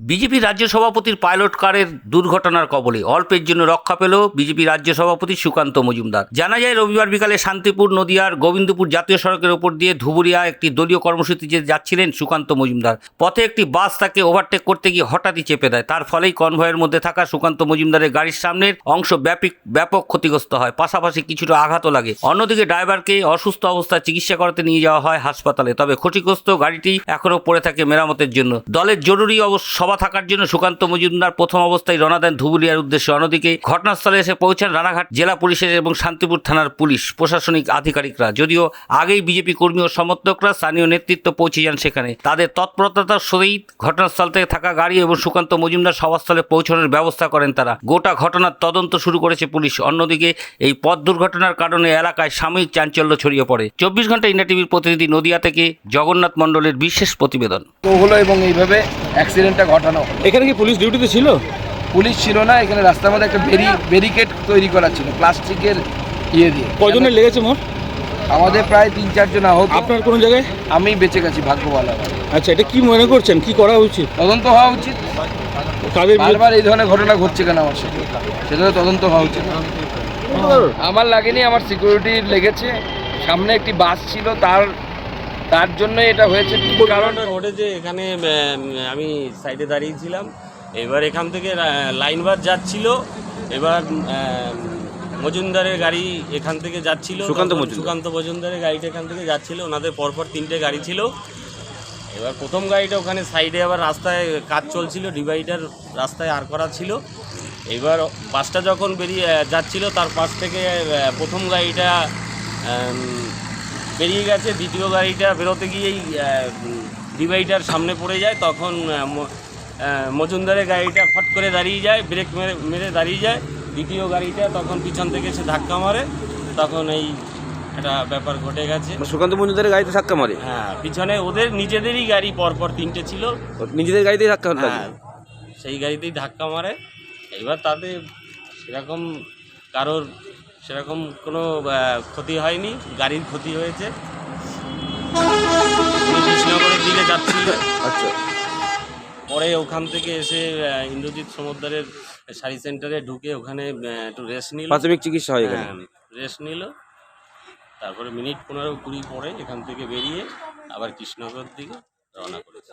BJP রাজ্য সভাপতির pilot কারের দুর্ঘটনার কবলে। অল্পের জন্য রক্ষা পেল বিজেপি রাজ্য সভাপতি সুকান্ত মজুমদার। জানা যায়, রবিবার বিকালে শান্তিপুর, নদিয়ার গোবিন্দপুর জাতীয় সড়কের ওপর দিয়ে ধুবুরিয়া একটি দলীয় কর্মসূচিতে যাচ্ছিলেন সুকান্ত মজুমদার। পথে একটি বাস তাকে ওভারটেক করতে গিয়ে হঠাৎই চেপে দেয়। তার ফলেই কনভয়ের মধ্যে থাকা সুকান্ত মজুমদারের গাড়ির সামনের অংশ ব্যাপক ব্যাপক ক্ষতিগ্রস্ত হয়। পাশাপাশি কিছুটা আঘাতও লাগে। অন্যদিকে ড্রাইভারকে অসুস্থ অবস্থায় চিকিৎসা করাতে নিয়ে যাওয়া হয় হাসপাতালে। তবে ক্ষতিগ্রস্ত গাড়িটি এখনও পড়ে থাকে মেরামতের জন্য। দলের জরুরি অবস- সভা থাকার জন্য সুকান্ত মজুমদার প্রথম অবস্থায় রওনা দেন ধুবুলিয়ার উদ্দেশ্যে। অন্যদিকে ঘটনাস্থলে এসে পৌঁছান রানাঘাট জেলা পুলিশের এবং শান্তিপুর থানার পুলিশ, প্রশাসনিক আধিকারিকরা। যদিও আগেই বিজেপি কর্মী ও সমর্থকরা স্থানীয় নেতৃত্ব পৌঁছে যান সেখানে। তাদের তৎপরতার সহিত ঘটনাস্থল থেকে থাকা গাড়ি এবং সুকান্ত মজুমদার সভাস্থলে পৌঁছানোর ব্যবস্থা করেন তারা। গোটা ঘটনার তদন্ত শুরু করেছে পুলিশ। অন্যদিকে এই পথ দুর্ঘটনার কারণে এলাকায় সাময়িক চাঞ্চল্য ছড়িয়ে পড়ে। চব্বিশ ঘণ্টা ইন্ডিয়া টিভির প্রতিনিধি নদিয়া থেকে জগন্নাথ মণ্ডলের বিশেষ প্রতিবেদন। হলো এবং এইভাবে অ্যাক্সিডেন্টটা ঘটানো। এখানে কি পুলিশ ডিউটিতে ছিল? পুলিশ ছিল না এখানে রাস্তার মধ্যে একটা বেরি ব্যারিকেড তৈরি করা ছিল প্লাস্টিকের ইয়ে দিয়ে। কজনের লেগেছে মোট? আমাদের প্রায় তিন চারজন আহত। আপনার কোনো জায়গায়? আমি বেঁচে গেছি ভাগ্য ভালো আচ্ছা এটা কি মনে করছেন? কি করা উচিত? তদন্ত হওয়া উচিত। কাদের বারবার এই ধরনের ঘটনা ঘটছে কেন আমার সাথে? সেটা তদন্ত হওয়া উচিত। আমার লাগেনি আমার সিকিউরিটি লেগেছে। সামনে একটি বাস ছিল তার তার জন্য এটা হয়েছে। কারণ ঘটেছে এখানে আমি সাইডে দাঁড়িয়েছিলাম এবার এখান থেকে লাইন বাস যাচ্ছিল এবার মজুমদারের গাড়ি এখান থেকে যাচ্ছিল সুকান্ত। সুকান্ত মজুমদারের গাড়িটা এখান থেকে যাচ্ছিল ওনাদের পরপর তিনটে গাড়ি ছিল। এবার প্রথম গাড়িটা ওখানে সাইডে আবার রাস্তায় কাজ চলছিল ডিভাইডার রাস্তায় আর করা ছিল। এবার বাসটা যখন বেরিয়ে যাচ্ছিল তার পাশ থেকে প্রথম গাড়িটা বেরিয়ে গেছে দ্বিতীয় গাড়িটা বেরোতে গিয়েই ডিভাইডার সামনে পড়ে যায় তখন মজুমদারের গাড়িটা ফট করে দাঁড়িয়ে যায় ব্রেক মেরে মেরে দাঁড়িয়ে যায়। দ্বিতীয় গাড়িটা তখন পিছন থেকে সে ধাক্কা মারে তখন এই একটা ব্যাপার ঘটে গেছে। সুকান্ত মজুমদারের গাড়িতে ধাক্কা মারে? হ্যাঁ পিছনে ওদের নিজেদেরই গাড়ি পরপর তিনটে ছিল। নিজেদের গাড়িতেই ধাক্কা হ্যাঁ সেই গাড়িতেই ধাক্কা মারে। এবার তাতে সেরকম কারোর সেরকম কোনো ক্ষতি হয়নি গাড়ির ক্ষতি হয়েছে। কৃষ্ণনগরের দিকে যাচ্ছিল। আচ্ছা। পরে ওখান থেকে এসে ইন্দ্রজিৎ সমুদ্রের শাড়ি সেন্টারে ঢুকে ওখানে একটু রেস্ট নিল। প্রাথমিক চিকিৎসা হয় এখানে। হ্যাঁ রেস্ট নিল। তারপরে মিনিট পনেরো কুড়ি পরে এখান থেকে বেরিয়ে আবার কৃষ্ণনগর দিকে রওনা করেছে।